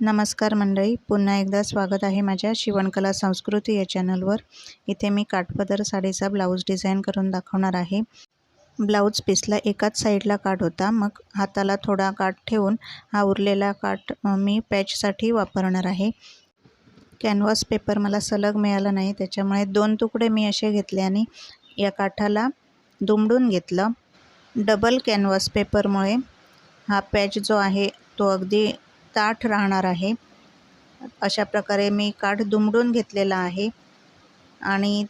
नमस्कार मंडळी पुन्हा एकदा स्वागत आहे माझ्या शिवणकला संस्कृती या चॅनलवर. इथे मी काठपदर साडीचा ब्लाऊज डिझाईन करून दाखवणार आहे. ब्लाऊज पीसला एकाच साईडला काठ होता मग हाताला थोडा काठ ठेवून हा उरलेला काठ मी पॅचसाठी वापरणार आहे. कॅनव्हास पेपर मला सलग मिळाला नाही त्याच्यामुळे दोन तुकडे मी असे घेतले आणि या काठाला दुमडून घेतलं. डबल कॅनव्हास पेपरमुळे हा पॅच जो आहे तो अगदी ताठ राहणार आहे. अशा प्रकारे मी काठ दुमडून घेतलेला आहे. आणि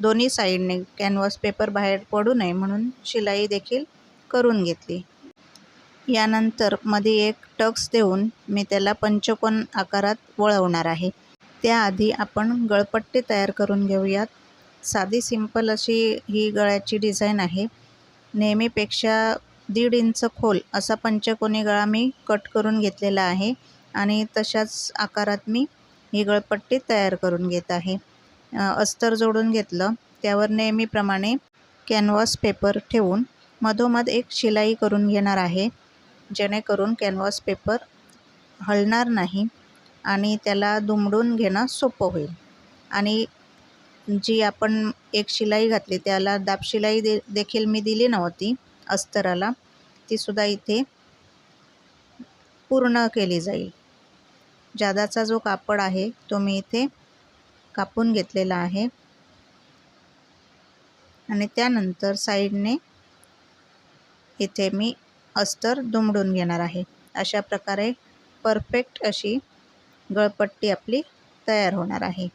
दोन्ही साईडने कॅनव्हास पेपर बाहेर पडू नये म्हणून शिलाई देखील करून घेतली. यानंतरमध्ये एक टक्स देऊन मी त्याला पंचकोन आकारात वळवणार आहे. त्याआधी आपण गळपट्टी तयार करून घेऊयात. साधी सिंपल अशी ही गळ्याची डिझाईन आहे. नेहमीपेक्षा दीड इंच खोल असा पंचकोनी गळा मी कट करून घेतलेला आहे आणि तशाच आकारात मी ही गळपट्टी तयार करून घेत आहे. अस्तर जोडून घेतलं. त्यावर नेहमीप्रमाणे कॅनव्हास पेपर ठेवून मधोमध एक शिलाई करून घेणार आहे. जेणेकरून कॅनव्हास पेपर हलणार नाही आणि त्याला दुमडून घेणं सोपं होईल. आणि जी आपण एक शिलाई घातली त्याला दाब शिलाई दे देखील मी दिली नव्हती. अस्तराला तीसुद्धा इथे पूर्ण केली जाईल. जादाचा जो कापड आहे तो मी इथे कापून घेतलेला आहे. आणि त्यानंतर साईडने इथे मी अस्तर दुमडून घेणार आहे. अशा प्रकारे परफेक्ट अशी गळपट्टी आपली तयार होणार आहे.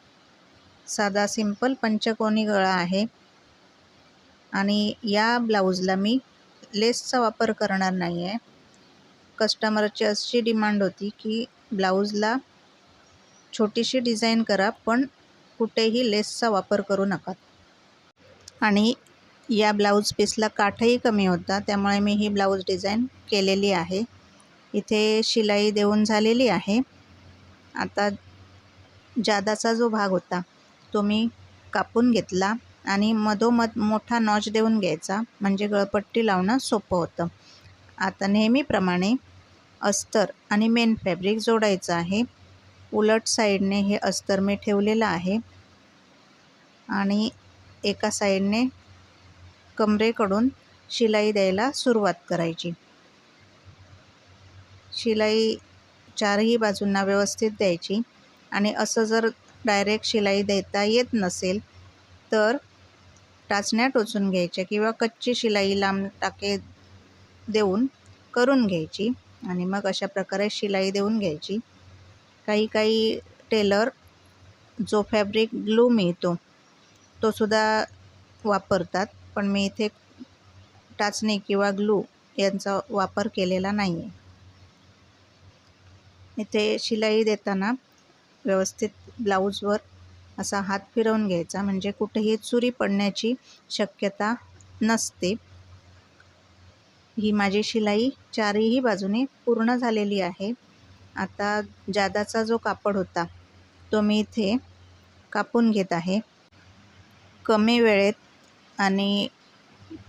साधा सिंपल पंचकोनी गळा आहे. आणि या ब्लाऊजला मी लेसचा वापर करणार नाही आहे कस्टमरची अशी डिमांड होती की ब्लाऊजला छोटीशी डिझाईन करा पण कुठेही लेसचा वापर करू नका. आणि या ब्लाऊज पीसला काठही कमी होता त्यामुळे मी ही ब्लाऊज डिझाईन केलेली आहे. इथे शिलाई देऊन झालेली आहे. आता जादाचा जो भाग होता तो मी कापून घेतला. आणि मधोमध मोठा नॉच देऊन घ्यायचा. म्हणजे गळपट्टी लावणं सोपं होतं. आता नेहमीप्रमाणे अस्तर आणि मेन फॅब्रिक जोडायचं आहे. उलट साईडने हे अस्तर मी ठेवलेलं आहे. आणि एका साईडने कमरेकडून शिलाई द्यायला सुरुवात करायची. शिलाई चारही बाजूंना व्यवस्थित द्यायची. आणि असं जर डायरेक्ट शिलाई देता येत नसेल तर टाचण्या टोचून घ्यायच्या किंवा कच्ची शिलाई लांब टाके देऊन करून घ्यायची आणि मग अशा प्रकारे शिलाई देऊन घ्यायची. काही काही टेलर जो फॅब्रिक ग्लू मिळतो तो सुद्धा वापरतात. पण मी इथे टाचणी किंवा ग्लू यांचा वापर केलेला नाही आहे इथे शिलाई देताना व्यवस्थित ब्लाऊजवर असा हात फिरवून घ्यायचा. म्हणजे कुठेही चुरी पडण्याची शक्यता नसते. ही माझी शिलाई चारही बाजूने पूर्ण झालेली आहे. आता जादाचा जो कापड होता तो मी इथे कापून घेत आहे. कमी वेळेत आणि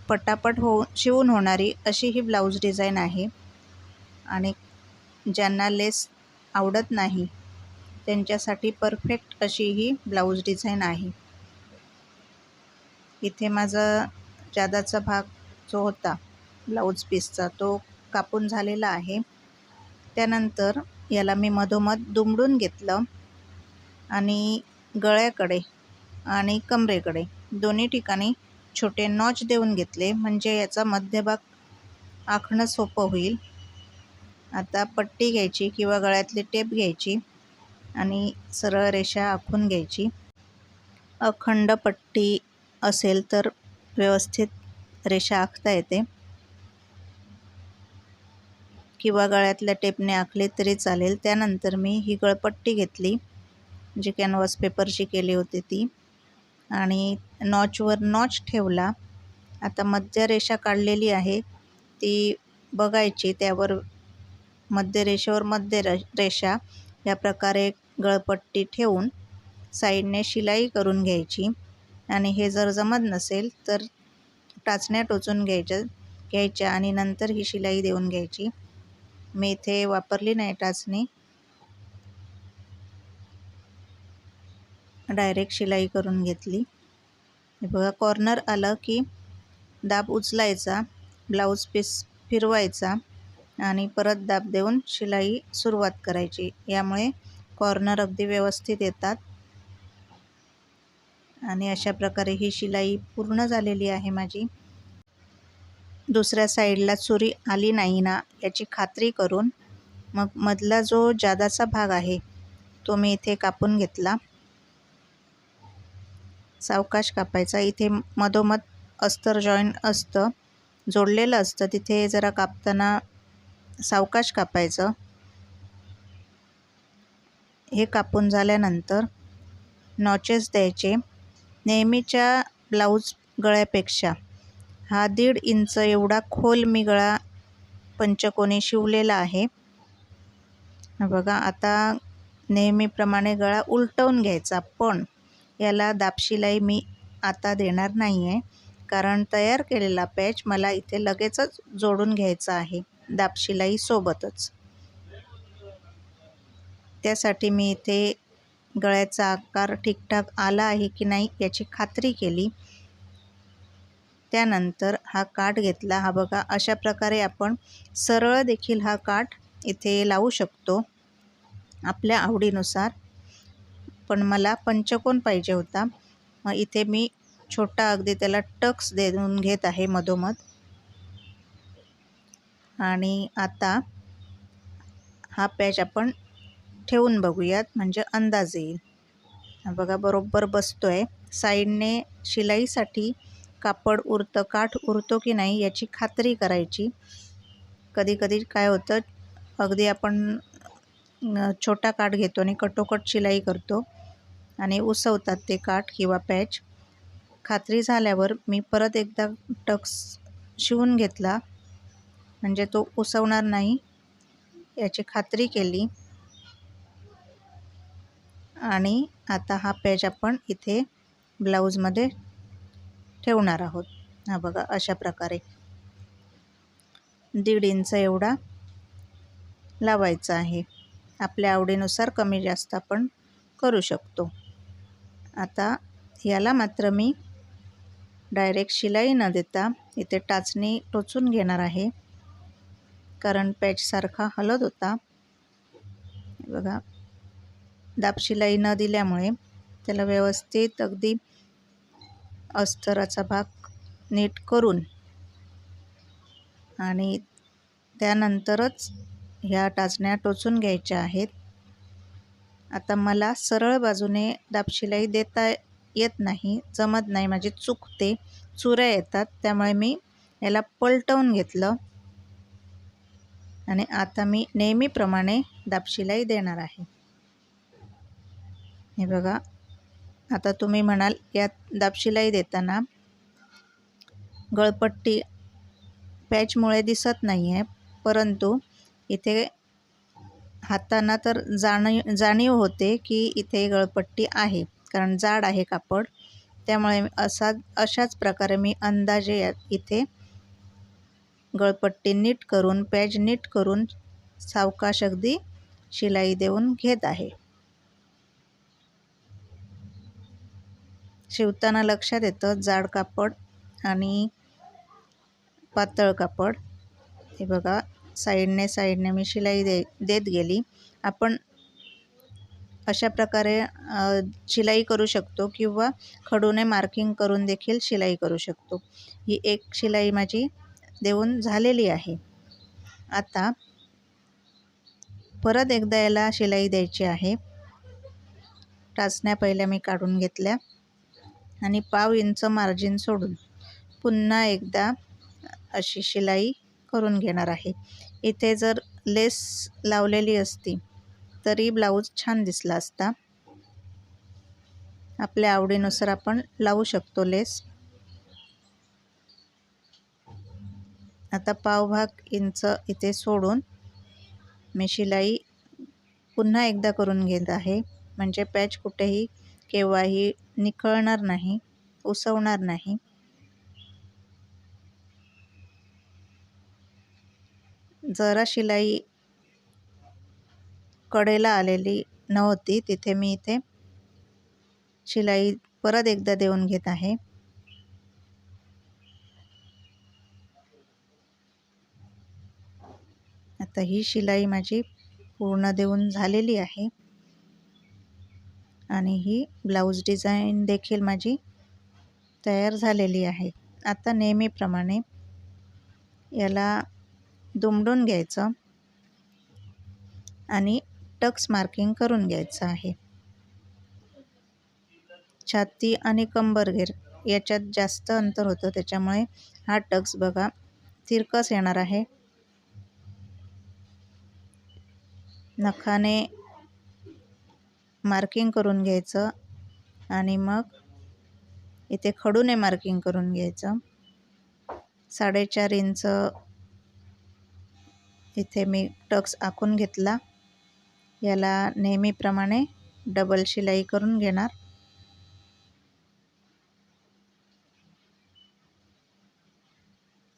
पटापट हो शिवून होणारी अशी ही ब्लाऊज डिझाईन आहे. आणि ज्यांना लेस आवडत नाही त्यांच्यासाठी परफेक्ट अशी ही ब्लाऊज डिझाईन आहे. इथे माझा जादाचा भाग जो होता ब्लाऊज पीसचा तो कापून झालेला आहे. त्यानंतर याला मी मधोमध दुमडून घेतलं आणि गळ्याकडे आणि कमरेकडे दोन्ही ठिकाणी छोटे नॉच देऊन घेतले. म्हणजे याचा मध्यभाग आखणं सोपं होईल. आता पट्टी घ्यायची किंवा गळ्यातली टेप घ्यायची. आणि सरळ रेषा आखून घ्यायची. अखंड पट्टी असेल तर व्यवस्थित रेषा आखता येते. किंवा गळ्यातल्या टेपने आखले तरी चालेल. त्यानंतर मी ही गळपट्टी घेतली जी कॅनव्हास पेपरची केली होती ती. आणि नॉचवर नॉच ठेवला. आता मध्य रेषा काढलेली आहे. ती बघायची त्यावर मध्य रेषेवर मध्य रेषा. या प्रकारे गळपट्टी ठेवून साईडने शिलाई करून घ्यायची. आणि हे जर जमत नसेल तर टाचण्या टोचून घ्यायच्या घ्यायच्या आणि नंतर ही शिलाई देऊन घ्यायची. मी इथे वापरली नाही टाचणी. डायरेक्ट शिलाई करून घेतली. बघा कॉर्नर आलं की दाब उचलायचा ब्लाऊज पीस फिरवायचा आणि परत दाब देऊन शिलाई सुरुवात करायची. यामुळे कॉर्नर अगदी व्यवस्थित येतात. आणि अशा प्रकारे ही शिलाई पूर्ण झालेली आहे माझी. दुसऱ्या साईडला चुरी आली नाही ना याची खात्री करून मग मधला जो जादाचा भाग आहे तो मी इथे कापून घेतला. सावकाश कापायचा. इथे मधोमध अस्तर जॉईन असतं जोडलेलं असतं. तिथे जरा कापताना सावकाश कापायचं. हे कापून झाल्यानंतर नॉचेस द्यायचे. नेहमीच्या ब्लाऊज गळ्यापेक्षा हा दीड इंच एवढा खोल मी गळा पंचकोनी शिवलेला आहे. बघा आता नेहमीप्रमाणे गळा उलटवून घ्यायचा पण याला दापशिलाई मी आता देणार नाही आहे कारण तयार केलेला पॅच मला इथे लगेचच जोडून घ्यायचा आहे दापशिलाईसोबतच त्यासाठी मी इथे गळ्याचा आकार ठीकठाक आला आहे की नाही याची खात्री केली. त्यानंतर हा काठ घेतला. हा बघा अशा प्रकारे आपण सरळ देखील हा काठ इथे लावू शकतो आपल्या आवडीनुसार. पण मला पंचकोन पाहिजे होता. मग इथे मी छोटा अगदी त्याला टक्स देऊन घेत आहे मधोमध. आणि आता हा पॅच आपण ठेवून बघूयात म्हणजे अंदाज येईल. बघा बरोबर बसतो आहे साईडने शिलाईसाठी कापड उरतं काठ उरतो की नाही याची खात्री करायची. कधी कधी काय होतं अगदी आपण छोटा काठ घेतो आणि कटोकट शिलाई करतो आणि उसवतात ते काठ किंवा पॅच. खात्री झाल्यावर मी परत एकदा टक्स शिवून घेतला म्हणजे तो उसवणार नाही याची खात्री केली. आणि आता हा पेज आपण इथे ब्लाऊजमध्ये ठेवणार आहोत. हा बघा अशा प्रकारे दीड इंच एवढा लावायचा आहे. आपल्या आवडीनुसार कमी जास्त आपण करू शकतो. आता याला मात्र मी डायरेक्ट शिलाई न देता इथे टाचणी टोचून घेणार आहे. कारण पॅचसारखा हलत होता. बघा दाबशिलाई न दिल्यामुळे त्याला व्यवस्थित अगदी अस्तराचा भाग नीट करून आणि त्यानंतरच ह्या टाचण्या टोचून घ्यायच्या आहेत. आता मला सरळ बाजूने दाबशिलाई देता येत नाही जमत नाही माझी चुकते चुऱ्या येतात त्यामुळे मी याला पलटवून घेतलं आणि आता मी नेहमीप्रमाणे दाबशिलाई देणार आहे. हे बघा. आता तुम्ही म्हणाल यात दाबशिलाई देताना गळपट्टी पॅचमुळे दिसत नाही आहे परंतु इथे हाताना तर जाणीव जाणीव होते की इथे गळपट्टी आहे कारण जाड आहे कापड. त्यामुळे असा अशाच प्रकारे मी अंदाजे इथे गळपट्टी नीट करून पॅज नीट करून सावकाश अगदी शिलाई देऊन घेत आहे. शिवताना लक्षात येतं. जाड कापड आणि पातळ कापड. हे बघा साईडने साईडने मी शिलाई दे देत गेली. आपण अशा प्रकारे शिलाई करू शकतो किंवा खडूने मार्किंग करून देखील शिलाई करू शकतो. ही एक शिलाई माझी देऊन झालेली आहे. आता परत एकदा याला शिलाई द्यायची आहे. टाचण्या पहिल्या मी काढून घेतल्या. आणि पाव इंच मार्जिन सोडून पुन्हा एकदा अशी शिलाई करून घेणार आहे. इथे जर लेस लावलेली असती तरी ब्लाऊज छान दिसला असता. आपल्या आवडीनुसार आपण लावू शकतो लेस आता पावभाग इंच इथे सोडून मी शिलाई पुन्हा एकदा करून घेत आहे. म्हणजे पॅच कुठेही केव्हाही निखळणार नाही उसवणार नाही. जरा शिलाई कडेला आलेली नव्हती तिथे मी इथे शिलाई परत एकदा देऊन घेत आहे. आता ही शिलाई माझी पूर्ण देऊन झालेली आहे. आणि ही ब्लाऊज डिझाईन देखील माझी तयार झालेली आहे. आता नेहमीप्रमाणे याला दुमडून घ्यायचं आणि टक्स मार्किंग करून घ्यायचं आहे. छाती आणि कंबरघेर याच्यात जास्त अंतर होतं त्याच्यामुळे हा टक्स बघा तिरकस येणार आहे. नखाने मार्किंग करून घ्यायचं. आणि मग इथे खडूने मार्किंग करून घ्यायचं. साडेचार इंच इथे मी टक्स आखून घेतला. याला नेहमीप्रमाणे डबल शिलाई करून घेणार.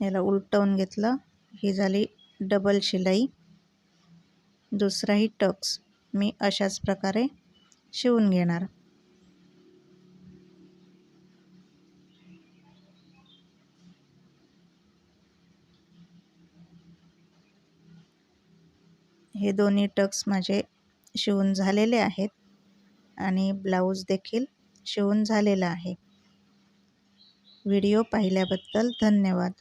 याला उलटवून घेतलं. ही झाली डबल शिलाई. दुसराही टक्स. मी अशाच प्रकारे शिवून घेणार. हे दोन्ही टक्स माझे शिवून झालेले आहेत आणि ब्लाऊज देखील शिवून झालेला आहे. व्हिडिओ पाहिल्याबद्दल धन्यवाद.